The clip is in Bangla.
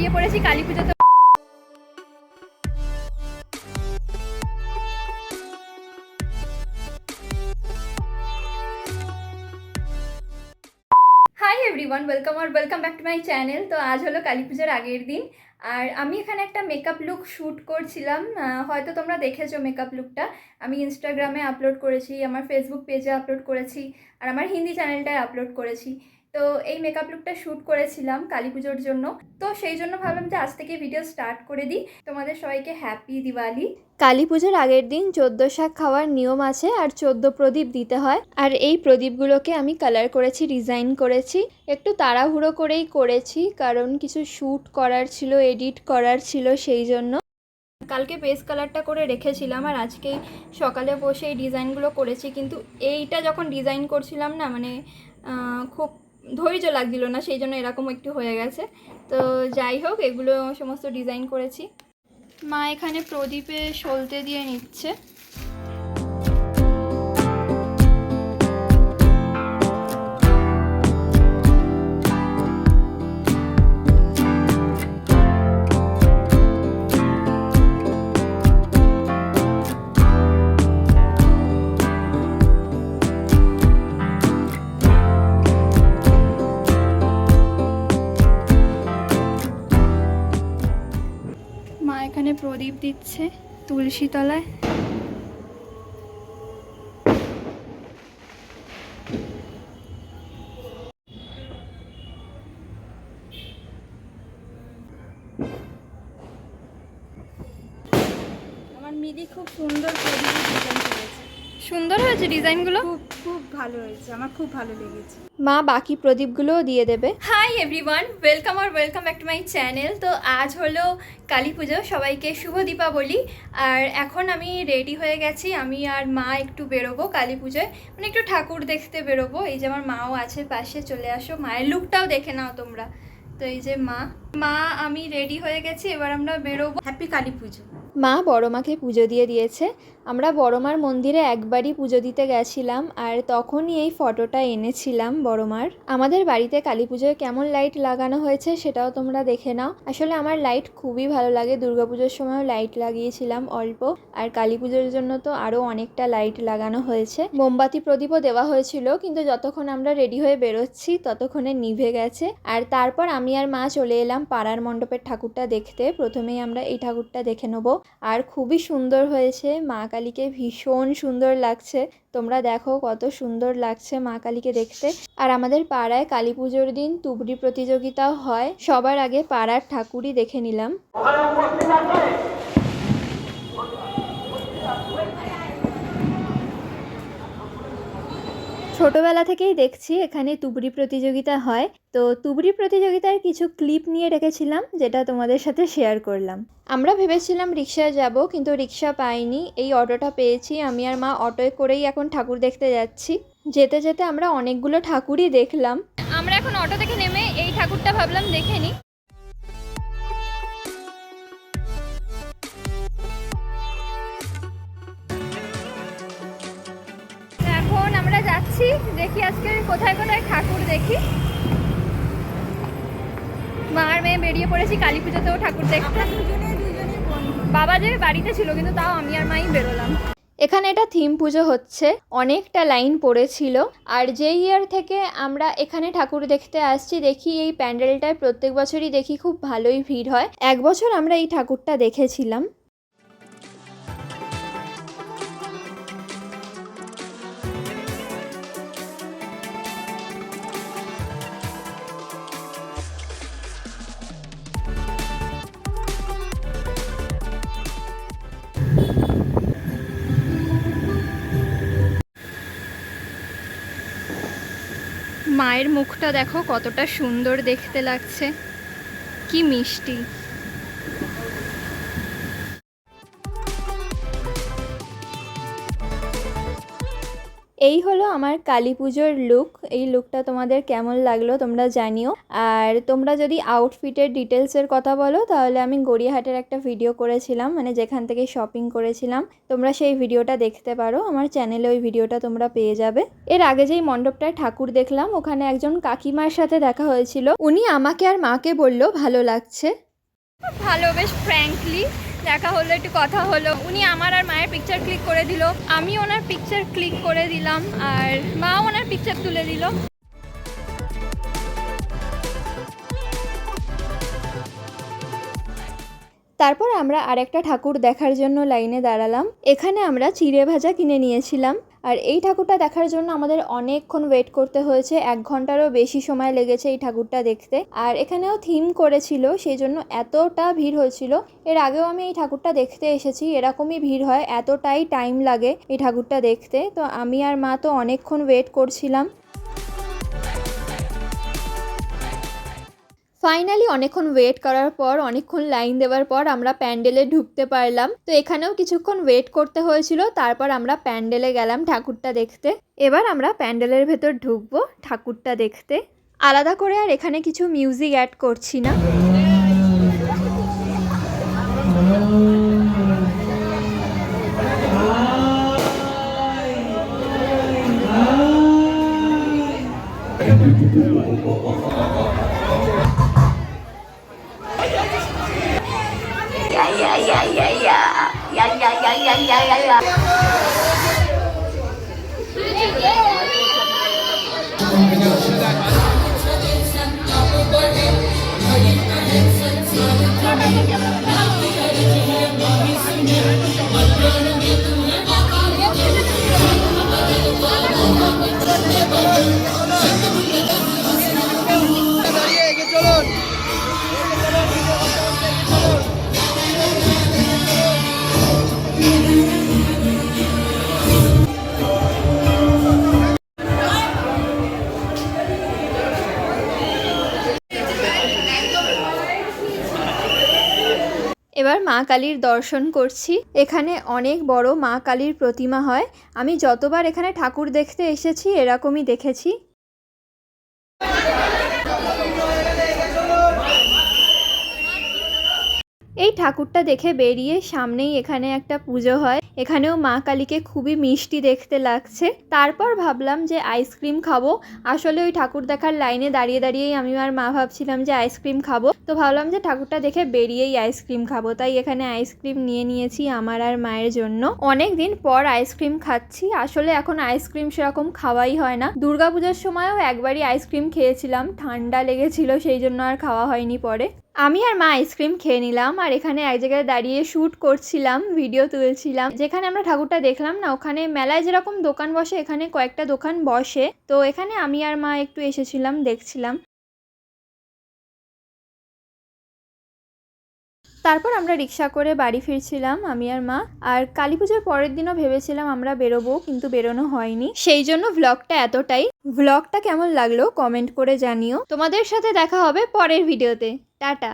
বেরিয়ে পড়েছি, কালী পুজোতে everyone welcome R welcome back to my channel তো আজ হলো কালী পুজোর আগের দিন। আর আমি এখানে একটা মেকআপ লুক শ্যুট করছিলাম। হয়তো তোমরা দেখেছ মেকআপ লুকটা আমি ইনস্টাগ্রামে আপলোড করেছি, আমার ফেসবুক পেজে আপলোড করেছি, আর আমার হিন্দি চ্যানেলটায় আপলোড করেছি। তো এই মেকআপ লুকটা শ্যুট করেছিলাম কালী পুজোর জন্য। তো সেই জন্য ভাবলাম যে আজ থেকে ভিডিও স্টার্ট করে দিই। তোমাদের সবাইকে হ্যাপি দিওয়ালি। কালী পুজোর আগের দিন চোদ্দ শাক খাওয়ার নিয়ম আছে আর চোদ্দ প্রদীপ দিতে হয়। আর এই প্রদীপগুলোকে আমি কালার করেছি ডিজাইন করেছি। একটু তাড়াহুড়ো করেই করেছি, কারণ কিছু শ্যুট করার ছিল এডিট করার ছিল সেই জন্য। কালকে বেস কালারটা করে রেখেছিলাম আর আজকেই সকালে বসে এই ডিজাইনগুলো করেছি। কিন্তু এইটা যখন ডিজাইন করছিলাম না মানে খুব ধৈর্য লাগছিল না, সেই জন্য এরকম একটু হয়ে গেছে। তো যাই হোক, এগুলো সমস্ত ডিজাইন করেছি। মা এখানে প্রদীপে সলতে দিয়ে নিচ্ছে। দিচ্ছে তুলসী তলায় আমার মিদি খুব সুন্দর ডিজাইন করেছে। সুন্দর হয়েছে ডিজাইনগুলো? খুব খুব ভালো হয়েছে আমার খুব ভালো লেগেছে। মা বাকি প্রদীপগুলোও দিয়ে দেবে। Hi everyone welcome R welcome back to my channel তো আজ হলো কালী পুজো সবাইকে শুভ দীপাবলি। আর এখন আমি রেডি হয়ে গেছি আমি আর মা একটু বেরোবো কালী পুজোয়। মানে একটু ঠাকুর দেখতে বেরোবো। এই যে আমার মাও আছে পাশে চলে আসো। মায়ের লুকটাও দেখে নাও তোমরা। তো এই যে মা মা আমি রেডি হয়ে গেছি এবার আমরা বেরোবো। হ্যাপি কালী পুজো। মা বড় মাকে পুজো দিয়ে দিয়েছে। আমরা বড় মার মন্দিরে একবারই পুজো দিতে গেছিলাম আর তখনই এই ফটোটা এনেছিলাম বড় মার আমাদের বাড়িতে কালী পুজোয় কেমন লাইট লাগানো হয়েছে সেটাও তোমরা দেখে নাও। আসলে আমার লাইট খুবই ভালো লাগে। দুর্গাপুজোর সময়ও লাইট লাগিয়েছিলাম অল্প। আর কালী পুজোর জন্য তো আরও অনেকটা লাইট লাগানো হয়েছে। মোমবাতি প্রদীপও দেওয়া হয়েছিল, কিন্তু যতক্ষণ আমরা রেডি হয়ে বেরোচ্ছি ততক্ষণে নিভে গেছে। আর তারপর আমি আর মা চলে এলাম পাড়ার মণ্ডপের ঠাকুরটা দেখতে। প্রথমেই আমরা এই ঠাকুরটা দেখে নেব। আর খুবই সুন্দর হয়েছে। মা কালীকে ভীষণ সুন্দর লাগছে। তোমরা দেখো কত সুন্দর লাগছে মা কালীকে দেখতে। আর আমাদের পাড়ায় কালী পুজোর দিন তুবড়ি প্রতিযোগিতাও হয়। সবার আগে পাড়ার ঠাকুরই দেখে নিলাম। ছোটবেলা থেকেই দেখছি এখানে তুবড়ি প্রতিযোগিতা হয়। তো তুবড়ি প্রতিযোগিতার কিছু ক্লিপ নিয়ে রেখেছিলাম, যেটা তোমাদের সাথে শেয়ার করলাম। আমরা ভেবেছিলাম রিক্সায় যাব, কিন্তু রিক্সা পাইনি। এই অটোটা পেয়েছি। আমি আর মা অটোয় করেই এখন ঠাকুর দেখতে যাচ্ছি। যেতে যেতে আমরা অনেকগুলো ঠাকুরই দেখলাম। আমরা এখন অটো থেকে নেমে এই ঠাকুরটা ভাবলাম দেখে নিই। যাচ্ছি দেখি আজকে কোথায় কোথায় ঠাকুর দেখি। মা আর মেয়ে বেরিয়ে পড়েছি কালী পুজোতেও ঠাকুর দেখতে। বাবা যে বাড়িতে ছিল কিন্তু তাও আমি আর মাই বেরোলাম। এখানে এটা থিম পুজো হচ্ছে অনেকটা লাইন পড়েছিল। আর যে ইয়ার থেকে আমরা এখানে ঠাকুর দেখতে আসছি দেখি এই প্যান্ডেলটায় প্রত্যেক বছরই দেখি খুব ভালোই ভিড় হয়। এক বছর আমরা এই ঠাকুরটা দেখেছিলাম। মায়ের মুখটা দেখো কতটা সুন্দর দেখতে লাগছে। কি মিষ্টি। এই হলো আমার কালী পুজোর লুক এই লুকটা তোমাদের কেমন লাগল তোমরা জানিও। আর তোমরা যদি আউটফিটের ডিটেলসের কথা বলো, তাহলে আমি গড়িয়াহাটের একটা ভিডিও করেছিলাম মানে যেখান থেকে শপিং করেছিলাম। তোমরা সেই ভিডিওটা দেখতে পারো, আমার চ্যানেলে ওই ভিডিওটা তোমরা পেয়ে যাবে। এর আগে যেই মণ্ডপটায় ঠাকুর দেখলাম, ওখানে একজন কাকিমার সাথে দেখা হয়েছিল। উনি আমাকে আর মাকে বলল, ভালো লাগছে। ভালো, বেশ ফ্র্যাঙ্কলি দেখা হলো, একটু কথা হলো। উনি আমার আর মায়ের পিকচার ক্লিক করে দিল। আমি ওনার পিকচার ক্লিক করে দিলাম আর মা ওনার পিকচার তুলে দিল। তারপর আমরা আরেকটা ঠাকুর দেখার জন্য লাইনে দাঁড়ালাম। এখানে আমরা চিড়ে ভাজা কিনে নিয়েছিলাম। আর এই ঠাকুরটা দেখার জন্য আমাদের অনেকক্ষণ ওয়েট করতে হয়েছে। এক ঘন্টারও বেশি সময় লেগেছে এই ঠাকুরটা দেখতে। আর এখানেও থিম করেছিল সেই জন্য এতটা ভিড় হয়েছিল। এর আগেও আমি এই ঠাকুরটা দেখতে এসেছি, এরকমই ভিড় হয়, এতটাই টাইম লাগে এই ঠাকুরটা দেখতে। তো আমি আর মা তো অনেকক্ষণ ওয়েট করছিলাম। ফাইনালি অনেকক্ষণ ওয়েট করার পর, অনেকক্ষণ লাইন দেওয়ার পর আমরা প্যান্ডেলে ঢুকতে পারলাম। তো এখানেও কিছুক্ষণ ওয়েট করতে হয়েছিল, তারপর আমরা প্যান্ডেলে গেলাম ঠাকুরটা দেখতে। এবার আমরা প্যান্ডেলের ভেতর ঢুকবো ঠাকুরটা দেখতে। আলাদা করে আর এখানে কিছু মিউজিক অ্যাড করছি না। 야야야야야 야야야야야야야. এবার মা কালীর দর্শন করছি। এখানে অনেক বড় মা কালীর প্রতিমা হয়। আমি যতবার এখানে ঠাকুর দেখতে এসেছি, এরকমই দেখেছি। এই ঠাকুরটা দেখে বেরিয়ে সামনেই এখানে একটা পুজো হয়। এখানেও মা কালীকে খুবই মিষ্টি দেখতে লাগছে। তারপর ভাবলাম যে আইসক্রিম খাব। আসলে ওই ঠাকুর দেখার লাইনে দাঁড়িয়ে দাঁড়িয়েই আমি আর মা ভাবছিলাম যে আইসক্রিম খাব। তো ভাবলাম যে ঠাকুরটা দেখে বেরিয়েই আইসক্রিম খাব। তাই এখানে আইসক্রিম নিয়ে নিয়েছি আমার আর মায়ের জন্য। অনেক দিন পর আইসক্রিম খাচ্ছি। আসলে এখন আইসক্রিম সেরকম খাওয়াই হয় না। দুর্গাপূজার সময়ও একবারই আইসক্রিম খেয়েছিলাম। ঠান্ডা লেগেছিল, সেই জন্য আর খাওয়া হয়নি পরে। আমি আর মা আইসক্রিম খেয়ে নিলাম, আর এখানে এক জায়গায় দাঁড়িয়ে শ্যুট করছিলাম ভিডিও তুলছিলাম। যেখানে আমরা ঠাকুরটা দেখলাম না, ওখানে মেলায় যেরকম দোকান বসে, এখানে কয়েকটা দোকান বসে। তো এখানে আমি আর মা একটু এসেছিলাম, দেখছিলাম। তারপর আমরা রিক্সা করে বাড়ি ফিরছিলাম, আমি আর মা। আর কালী পুজোর পরের দিনও ভেবেছিলাম আমরা বেরোবো, কিন্তু বেরোনো হয়নি। সেই জন্য ভ্লগটা এতটাই। ভ্লগটা কেমন লাগল কমেন্ট করে জানিও। তোমাদের সাথে দেখা হবে পরের ভিডিওতে টাটা।